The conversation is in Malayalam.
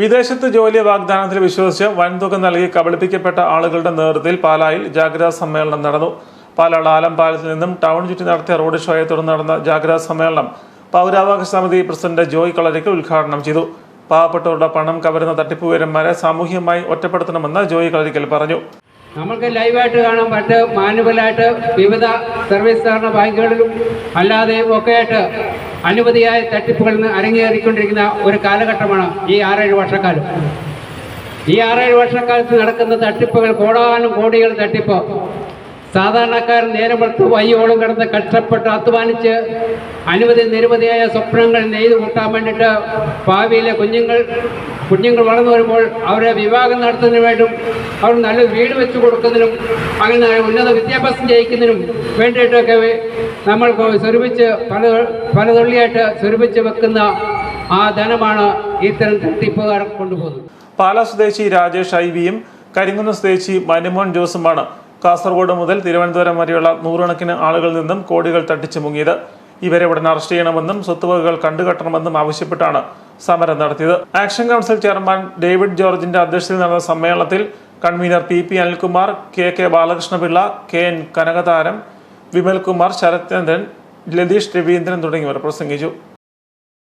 വിദേശത്ത് ജോലി വാഗ്ദാനത്തിൽ വിശ്വസിച്ച് വൻതുക നൽകി കബളിപ്പിക്കപ്പെട്ട ആളുകളുടെ നേതൃത്വത്തിൽ പാലായിൽ ജാഗ്രതാ സമ്മേളനം നടന്നു. പാലാട് ആലം പാലത്തിൽ നിന്നും ടൗൺ ചുറ്റി നടത്തിയ റോഡ് ഷോയെ തുടർന്ന് നടന്ന ജാഗ്രതാ സമ്മേളനം പൗരാവകാശ സമിതി പ്രസിഡന്റ് ജോയ് കളരിക്കൽ ഉദ്ഘാടനം ചെയ്തു. പാവപ്പെട്ടവരുടെ പണം കവരുന്ന തട്ടിപ്പുകാരന്മാരെ സാമൂഹികമായി ഒറ്റപ്പെടുത്തണമെന്ന് ജോയ് കളരിക്കൽ പറഞ്ഞു. നമ്മൾക്ക് ലൈവായിട്ട് കാണാൻ മറ്റ് മാനുവലായിട്ട് വിവിധ സർവീസ് സഹകരണ ബാങ്കുകളിലും അല്ലാതെയും ഒക്കെ ആയിട്ട് അനവധിയായ തട്ടിപ്പുകളിൽ നിന്ന് അരങ്ങേറിക്കൊണ്ടിരിക്കുന്ന ഒരു കാലഘട്ടമാണ് ഈ ആറേഴ് വർഷക്കാലം. ഈ ആറേഴ് വർഷക്കാലത്ത് നടക്കുന്ന തട്ടിപ്പുകൾ കോടാനും കോടികൾ തട്ടിപ്പ്. സാധാരണക്കാരൻ നേരം വെളുത്ത് വയ്യോളം കിടന്ന് കഷ്ടപ്പെട്ട് അധ്വാനിച്ച് അനവധി നിരവധിയായ സ്വപ്നങ്ങൾ നെയ്ത് കൂട്ടാൻ വേണ്ടിയിട്ട് ഭാവിയിലെ കുഞ്ഞുങ്ങൾ കുഞ്ഞുങ്ങൾ വളർന്നു വരുമ്പോൾ അവരെ വിവാഹം നടത്തുന്നതിന് വേണ്ടും അവർ നല്ല വീട് വെച്ചു കൊടുക്കുന്നതിനും അങ്ങനെ ഉന്നത വിദ്യാഭ്യാസം ചെയ്യിക്കുന്നതിനും വേണ്ടിയിട്ടൊക്കെ നമ്മൾ സ്വരൂപിച്ച് പല പലതുള്ളിയായിട്ട് സ്വരൂപിച്ച് വെക്കുന്ന ആ ധനമാണ് ഇത്തരം തട്ടിപ്പുകാർ കൊണ്ടുപോകുന്നത്. പാലാ സ്വദേശി രാജേഷ് ഐ വിയും കരിങ്കുന്ന് സ്വദേശി മനുമോൻ ജോസുമാണ് കാസർഗോഡ് മുതൽ തിരുവനന്തപുരം വരെയുള്ള നൂറുകണക്കിന് ആളുകളിൽ നിന്നും കോടികൾ തട്ടിച്ചു മുങ്ങിയത്. ഇവരെ ഉടൻ അറസ്റ്റ് ചെയ്യണമെന്നും സ്വത്തുവകകൾ കണ്ടുകെട്ടണമെന്നും ആവശ്യപ്പെട്ടാണ് സമരം നടത്തിയത്. ആക്ഷൻ കൗൺസിൽ ചെയർമാൻ ഡേവിഡ് ജോർജിന്റെ അധ്യക്ഷതയിൽ നടന്ന സമ്മേളനത്തിൽ convener P P Anilkumar K K Balakrishnapillai K N Kanakatharam Vimalkumar Sarathchandran Latheesh Raveendran തുടങ്ങിയവർ പ്രസംഗിച്ചു.